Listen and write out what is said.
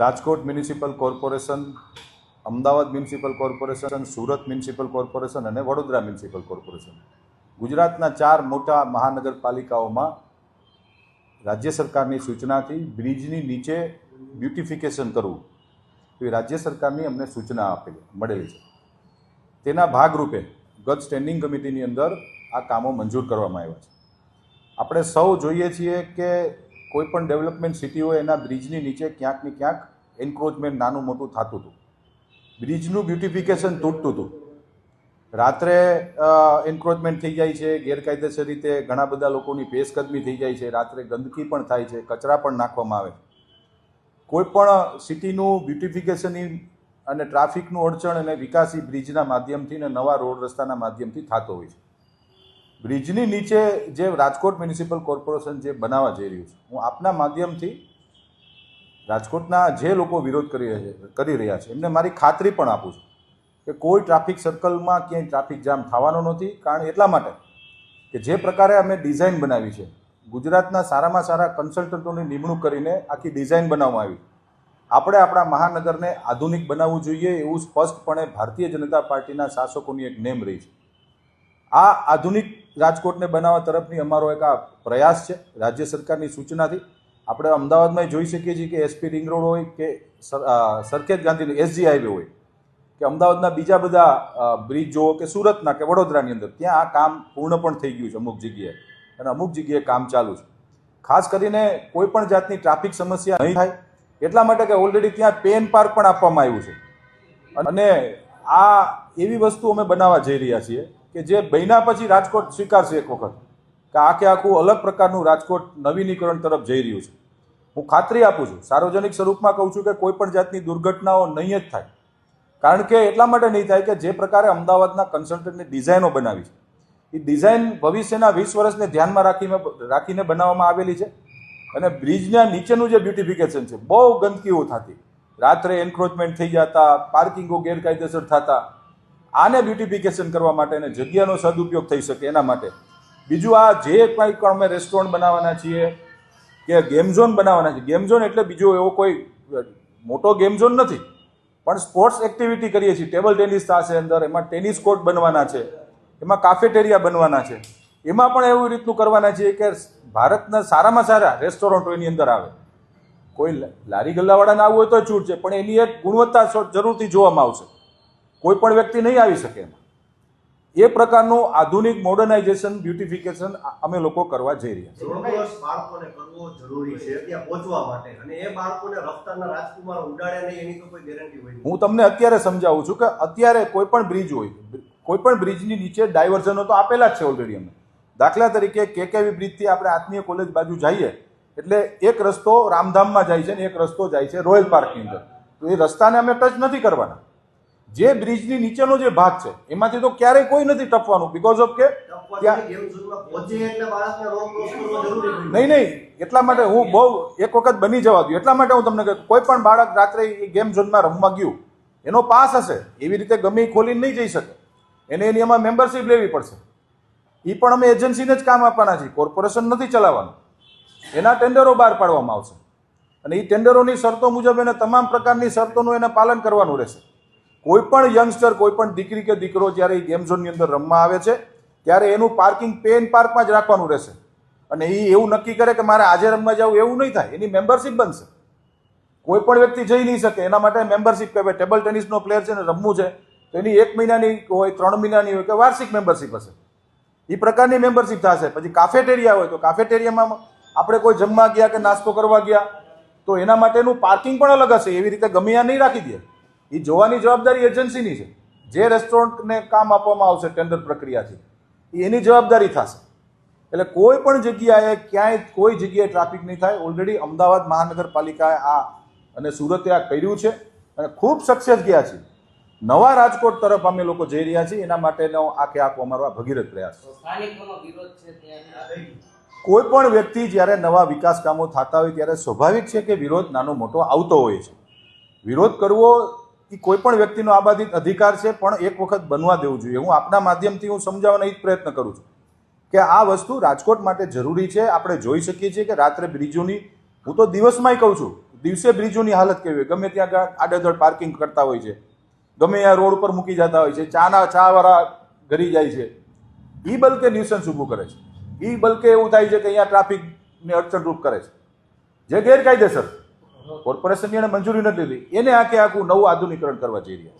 Rajkot municipal corporation, Ahmedabad municipal corporation, Surat municipal corporation અને Vadodara municipal corporation. ગુજરાતના ચાર મોટા મહાનગરપાલિકાઓમાં રાજ્ય સરકારની સૂચનાથી બ્રિજની નીચે બ્યુટિફિકેશન કરવું, એવી રાજ્ય સરકારની અમને સૂચના આપેલી, મળેલી છે. તેના ભાગરૂપે ગત સ્ટેન્ડિંગ કમિટીની અંદર આ કામો મંજૂર કરવામાં આવ્યા છે. આપણે સૌ જોઈએ છીએ કે કોઈ પણ ડેવલપમેન્ટ સિટી હોય, એના બ્રિજની નીચે ક્યાંક ને ક્યાંક એન્ક્રોચમેન્ટ નાનું મોટું થતું હતું. બ્રિજનું બ્યુટિફિકેશન તૂટતું હતું. રાત્રે એન્ક્રોચમેન્ટ થઈ જાય છે, ગેરકાયદેસર રીતે ઘણા બધા લોકોની પેશકદમી થઈ જાય છે, રાત્રે ગંદકી પણ થાય છે, કચરા પણ નાખવામાં આવે કોઈ પણ સિટીનું બ્યુટિફિકેશનની અને ટ્રાફિકનું અડચણ અને વિકાસ બ્રિજના માધ્યમથી અને નવા રોડ રસ્તાના માધ્યમથી થતો હોય છે. બ્રિજની નીચે જે રાજકોટ મ્યુનિસિપલ કોર્પોરેશન જે બનાવવા જઈ રહ્યું છે, હું આપના માધ્યમથી રાજકોટના જે લોકો વિરોધ કરી રહ્યા છે, કરી રહ્યા છે, એમને મારી ખાતરી પણ આપું છું કે કોઈ ટ્રાફિક સર્કલમાં ક્યાંય ટ્રાફિક જામ થવાનો નથી. કારણ એટલા માટે કે જે પ્રકારે અમે ડિઝાઇન બનાવી છે, ગુજરાતના સારામાં સારા કન્સલ્ટન્ટોની નિમણૂક કરીને આખી ડિઝાઇન બનાવવામાં આવી. આપણે આપણા મહાનગરને આધુનિક બનાવવું જોઈએ એવું સ્પષ્ટપણે ભારતીય જનતા પાર્ટીના શાસકોની એક નેમ રહી છે. આ આધુનિક રાજકોટને બનાવવા તરફની અમારો એક આ પ્રયાસ છે, રાજ્ય સરકારની સૂચનાથી. આપણે અમદાવાદમાં જોઈ શકીએ છીએ કે એસપી રિંગ રોડ હોય કે સર- સરખેજ ગાંધી એસજી હાઈવે હોય, કે અમદાવાદના બીજા બધા બ્રિજ જુઓ કે સુરતના કે વડોદરાની અંદર, ત્યાં આ કામ પૂર્ણ પણ થઈ ગયું છે અમુક જગ્યાએ. અને અમુક જગ્યાએ કામ ચાલુ છે. ખાસ કરીને કોઈ પણ જાતની ટ્રાફિક સમસ્યા નહીં થાય, એટલા માટે કે ઓલરેડી ત્યાં પેન પાર્ક પણ આપવામાં આવ્યું છે. અને આ એવી વસ્તુ અમે બનાવવા જઈ રહ્યા છીએ કે જે બન્યા પછી રાજકોટ સ્વીકારશે એક વખત, કે આખે આખું અલગ પ્રકારનું રાજકોટ નવીનીકરણ તરફ જઈ રહ્યું છે. હું ખાતરી આપું છું, સાર્વજનિક સ્વરૂપમાં કહું છું કે કોઈ પણ જાતની દુર્ઘટનાઓ નહીં જ થાય. કારણ કે એટલા માટે નહીં થાય કે જે પ્રકારે અમદાવાદના કન્સલ્ટન્ટની ડિઝાઇનો બનાવી છે. એ ડિઝાઇન ભવિષ્યના વીસ વર્ષને ધ્યાનમાં રાખીને રાખીને બનાવવામાં આવેલી છે. અને બ્રિજના નીચેનું જે બ્યુટિફિકેશન છે, બહુ ગંદકીઓ થતી. રાત્રે એન્ક્રોચમેન્ટ થઈ જતા પાર્કિંગો ગેરકાયદેસર થતા. આને બ્યુટિફિકેશન કરવા માટે અને જગ્યાનો સદુપયોગ થઈ શકે એના માટે. બીજું આ જે કંઈ અમે રેસ્ટોરન્ટ બનાવવાના છીએ કે ગેમ ઝોન બનાવવાના છે ગેમ ઝોન એટલે બીજો એવો કોઈ મોટો ગેમ ઝોન નથી. પણ સ્પોર્ટ્સ એક્ટિવિટી કરીએ છીએ. ટેબલ ટેનિસ થશે અંદર, એમાં ટેનિસ કોર્ટ બનવાના છે. એમાં કાફેટેરિયા બનવાના છે. એમાં પણ એવું રીતનું કરવાના છીએ કે ભારતના સારામાં સારા રેસ્ટોરન્ટો એની અંદર આવે. કોઈ લારી ગલ્લાવાળાને આવવું હોય તો છૂટ છે પણ એની એક ગુણવત્તા જરૂરથી જોવામાં આવશે. કોઈ પણ વ્યક્તિ નહીં આવી શકે એમાં. એ પ્રકારનું આધુનિક મોડર્નાઇઝેશન બ્યુટિફિકેશન અમે લોકો કરવા જઈ રહ્યા છીએ. બાળકોને કરવો જરૂરી છે ત્યાં પહોંચવા માટે. અને એ બાળકોને રસ્તાના રાજકુમાર ઉડાડે નહીં એની તો કોઈ ગેરંટી હોય હું તમને અત્યારે સમજાવું છું કે અત્યારે કોઈ પણ બ્રિજ હોય કોઈ પણ બ્રિજની નીચે ડાયવર્ઝનો તો આપેલા જ છે ઓલરેડી અમે. દાખલા તરીકે કેકેવી બ્રિજથી આપણે આત્મીય કોલેજ બાજુ જઈએ એટલે એક રસ્તો રામધામમાં જાય છે ને એક રસ્તો જાય છે રોયલ પાર્કની અંદર. તો એ રસ્તાને અમે ટચ નથી કરવાના. જે બ્રિજની નીચેનો જે ભાગ છે એમાંથી તો ક્યારેય કોઈ નથી ટપવાનું બીકોઝ ઓફ કે નહીં. નહીં એટલા માટે હું બહુ એક વખત બની જવા દઉં. એટલા માટે હું તમને કહું કોઈ પણ બાળક રાત્રે એ ગેમ ઝોનમાં રમવા ગયું એનો પાસ હશે એવી રીતે ગમે ખોલીને નહીં જઈ શકે. એને એની એમાં મેમ્બરશિપ લેવી પડશે. એ પણ અમે એજન્સીને જ કામ આપવાના છીએ કોર્પોરેશન નથી ચલાવવાનું. એના ટેન્ડરો બહાર પાડવામાં આવશે. અને એ ટેન્ડરોની શરતો મુજબ એને તમામ પ્રકારની શરતોનું એને પાલન કરવાનું રહેશે. કોઈ પણ યંગસ્ટર કોઈ પણ દીકરી કે દીકરો જ્યારે એ ગેમ ઝોનની અંદર રમવા આવે છે, ત્યારે એનું પાર્કિંગ પેન પાર્કમાં જ રાખવાનું રહેશે. અને એ એવું નક્કી કરે કે મારે આજે રમવા જવું એવું નહીં થાય, એની મેમ્બરશિપ બનશે. કોઈ પણ વ્યક્તિ જઈ નહીં શકે, એના માટે મેમ્બરશિપ કહેવાય. ટેબલ ટેનિસનો પ્લેયર છે ને રમવું છે, તો એની એક મહિનાની હોય, ત્રણ મહિનાની હોય કે વાર્ષિક મેમ્બરશિપ હશે. એ પ્રકારની મેમ્બરશિપ થશે. પછી કાફેટેરિયા હોય, તો કાફેટેરિયામાં આપણે કોઈ જમવા ગયા કે નાસ્તો કરવા ગયા, તો એના માટેનું પાર્કિંગ પણ અલગ હશે. એવી રીતે ગમે ત્યાં નહીં રાખી દે. એ જોવાની જવાબદારી એજન્સીની છે. જે રેસ્ટોરન્ટને કામ આપવામાં આવશે ટેન્ડર પ્રક્રિયાથી એની જવાબદારી થશે. એટલે કોઈ પણ જગ્યાએ ક્યાંય કોઈ જગ્યાએ ટ્રાફિક નહીં થાય. ઓલરેડી અમદાવાદ મહાનગરપાલિકાએ આ અને સુરતે આ કર્યું છે અને ખૂબ સક્સેસ ગયા છે નવા રાજકોટ તરફ અમે લોકો જઈ રહ્યા છીએ. એના માટેનો આખે આખો અમારો આ ભગીરથ પ્રયાસ. કોઈ પણ વ્યક્તિ જ્યારે નવા વિકાસ કામો થતા હોય ત્યારે સ્વાભાવિક છે કે વિરોધ નાનો મોટો આવતો હોય છે. વિરોધ કરવો એ કોઈ પણ વ્યક્તિનો આબાદિત અધિકાર છે, પણ એક વખત બનવા દેવું જોઈએ. હું આપના માધ્યમથી હું સમજાવવાનો એ જ પ્રયત્ન કરું છું કે આ વસ્તુ રાજકોટ માટે જરૂરી છે. આપણે જોઈ શકીએ છીએ કે રાત્રે બ્રિજોની, હું તો દિવસમાંય કહું છું, દિવસે બ્રિજોની હાલત કેવી હોય? ગમે ત્યાં આડેધડ પાર્કિંગ કરતા હોય છે, ગમે ત્યાં રોડ પર મૂકી જતા હોય છે, ચાના ચાવાળા ઘરી જાય છે. એ બલકે ન્યુસન્સ ઊભું કરે છે. એ બલકે એવું થાય છે કે અહીંયા ટ્રાફિકને અડચણરૂપ કરે છે. જે ગેરકાયદેસર કોર્પોરેશનની એને મંજૂરી નથી લીધી. એને આખે આખું નવું આધુનિકરણ કરવા જઈ રહ્યા